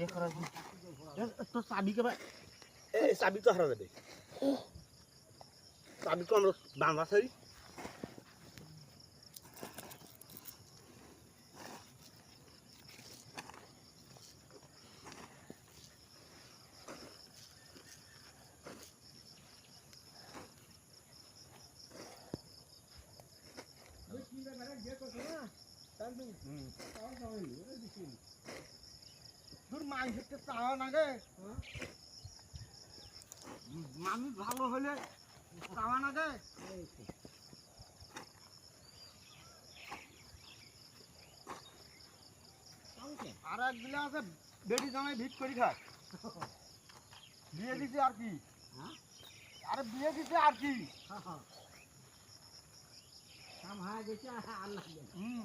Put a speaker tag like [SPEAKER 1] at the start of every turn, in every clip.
[SPEAKER 1] জন্য। এ, তোর চাবি। কে ভাই
[SPEAKER 2] এ চাবি তো হারা যাবে চাবি তো আমরা বাংলা সারি
[SPEAKER 1] তোর মাংসটা চাওয়া না গে। মানুষ ভালো হলে চাওয়া না আর এক আছে বেটি জামাই ভিট করি খায় বিয়ে দিছে আর কি? আরে বিয়ে দিছে আর কি? হুম।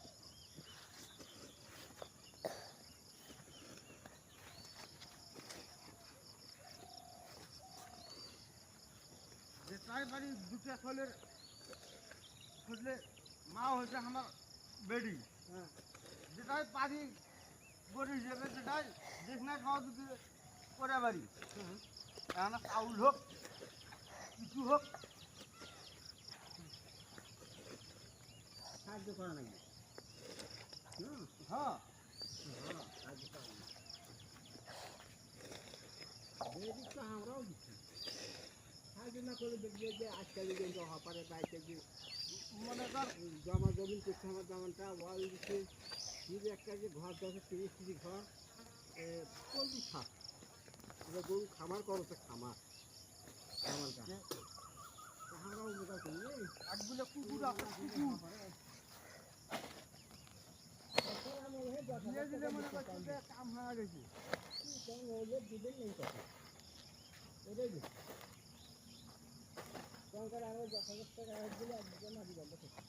[SPEAKER 1] যেটাই বাড়ি দুটা ছেলের খুঁজলে মা হয়েছে আমার বেডি। যেটাই পারি গড়ি হিসেবে যেটাই যেখানে খাওয়া দুটি করে বাড়ি। এখন চাউল হোক কিছু হোক। সাহায্য করা নাকি হ্যাঁ। আমরাও দিচ্ছি। সাহায্য না করে দেখবে যে আজকাল কিন্তু হপারে বাইকে যে মনে কর জমা জমিন করছে আমার জমানটা ওয়াল দিচ্ছে যদি একটা যে ঘর দশ তিরিশ কেজি ঘর কাম হয়ে গেছে দিন যথাযথ আরও দশ দিলে একদিকে মাটি বন্ধ করছে